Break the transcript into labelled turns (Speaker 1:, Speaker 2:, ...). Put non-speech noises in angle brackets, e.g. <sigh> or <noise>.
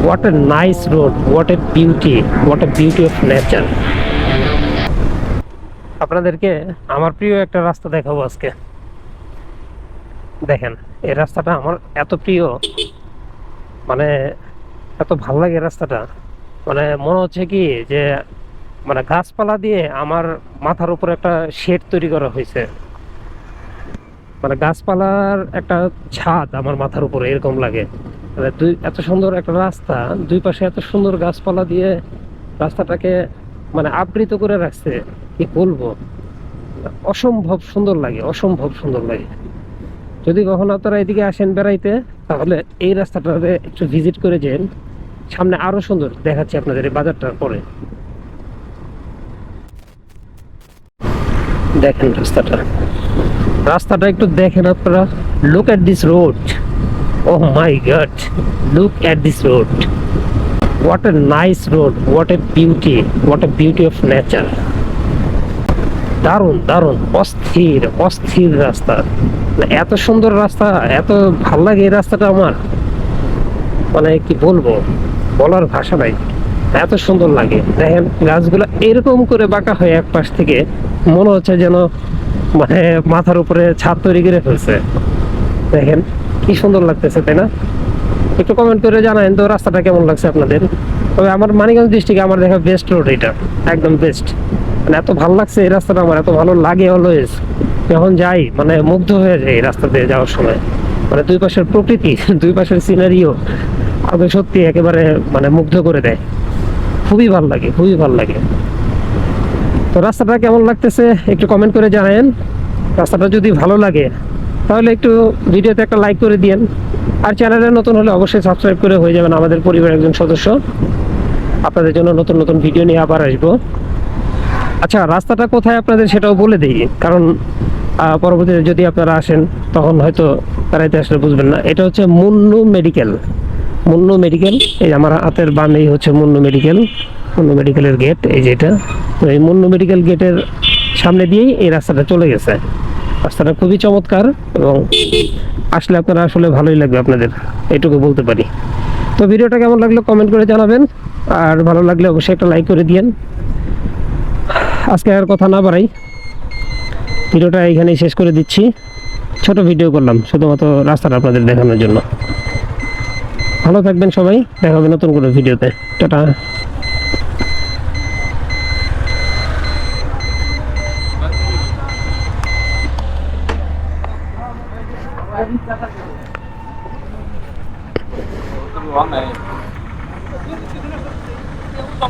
Speaker 1: What a nice road. What a beauty. What a beauty of nature. আপনাদেরকে আমার প্রিয় একটা রাস্তা দেখাবো আজকে দেখেন, এই রাস্তাটা আমার এত প্রিয় মানে এত ভালো লাগে রাস্তাটা মানে মনে হচ্ছে কি যে মানে গাছপালা দিয়ে আমার মাথার উপর একটা শেড তৈরি করা হয়েছে মানে গাছপালার একটা ছাদ আমার মাথার উপরে এরকম লাগে দুই এত সুন্দর একটা রাস্তা, দুই পাশে এত সুন্দর গাছপালা দিয়ে রাস্তাটাকে মানে আবৃত করে রাখছে, কি বলব? অসম্ভব সুন্দর লাগে, অসম্ভব সুন্দর লাগে। যদি কখনো আপনারা এদিকে আসেন বেড়াইতে, তাহলে এই রাস্তাটাতে একটু ভিজিট করে যান, সামনে আরও সুন্দর দেখাচ্ছি আপনাদের এই বাজারটার পরে। দেখেন রাস্তাটা। রাস্তাটা একটু দেখেন আপনারা look this road oh my god look at this road what a nice road what a beauty what a beauty of nature দারুণ দারুণ, অস্থির অস্থির রাস্তা। এত সুন্দর রাস্তা, এত ভালো লাগে এই রাস্তাটা আমার। মানে কি বলব, বলার ভাষা নাই। এত সুন্দর লাগে। দেখেন, গাছগুলো এরকম করে বাঁকা হয় এক পাশ থেকে মনে হচ্ছে যেন মানে মাথার উপরে ছাদ তৈরি করে ফেলছে। দেখেন কি সুন্দর লাগতেছে, তাই না? একটু কমেন্ট করে জানাবেন তো রাস্তাটা কেমন লাগছে আপনাদের। তবে আমার মানিকগঞ্জ ডিস্ট্রিক্টে আমার দেখা বেস্ট রোড এটা, একদম বেস্ট মানে এত ভালো লাগছে এই রাস্তাটা, আমার এত ভালো লাগে অলওয়েজ যখন যাই মানে মুগ্ধ হয়ে যায় এই রাস্তা দিয়ে যাওয়ার সময়। মানে দুই পাশের প্রকৃতি, <laughs> দুই পাশের সিনারিও আগে সত্যি একেবারে মানে মুগ্ধ করে দেয়। খুবই ভালো লাগে, খুবই ভালো লাগে। তো রাস্তাটা কেমন লাগতেছে একটু কমেন্ট করে জানাবেন রাস্তাটা যদি ভালো লাগে তাহলে একটু ভিডিওতে একটা লাইক করে দিয়েন। আর চ্যানেলে নতুন হলে অবশ্যই সাবস্ক্রাইব করে হয়ে যাবেন আমাদের পরিবারের একজন সদস্য। আপনাদের জন্য নতুন নতুন ভিডিও নিয়ে আবার আসব। আচ্ছা রাস্তাটা কোথায় আপনাদের সেটাও বলে দিই, কারণ পরবর্তীতে যদি আপনারা আসেন, তখন হয়তো বেড়াইতে আসলে বুঝবেন না। এটা হচ্ছে মুন্নু মেডিকেল। মুন্নু মেডিকেল, এই আমার হাতের বামেই হচ্ছে মুন্নু মেডিকেল। মুন্নু মেডিকেলের গেট এই যেটা এই মুন্নু মেডিকেল গেটের সামনে দিয়েই এই রাস্তাটা চলে গেছে। রাস্তাটা খুবই চমৎকার এবং আসলে আপনারা আসলে ভালোই লাগবে আপনাদের, এইটুকু বলতে পারি। তো ভিডিওটা কেমন লাগল কমেন্ট করে জানাবেন, আর ভালো লাগলে অবশ্যই একটা লাইক করে দিয়েন। আজকে আর কথা না বাড়াই, ভিডিওটা এখানেই শেষ করে দিচ্ছি। ছোট ভিডিও করলাম, শুধুমাত্র রাস্তাটা আপনাদের দেখানোর জন্য। ভালো থাকবেন সবাই, দেখা হবে নতুন কোনো ভিডিওতে। টাটা।
Speaker 2: 完美。嗯好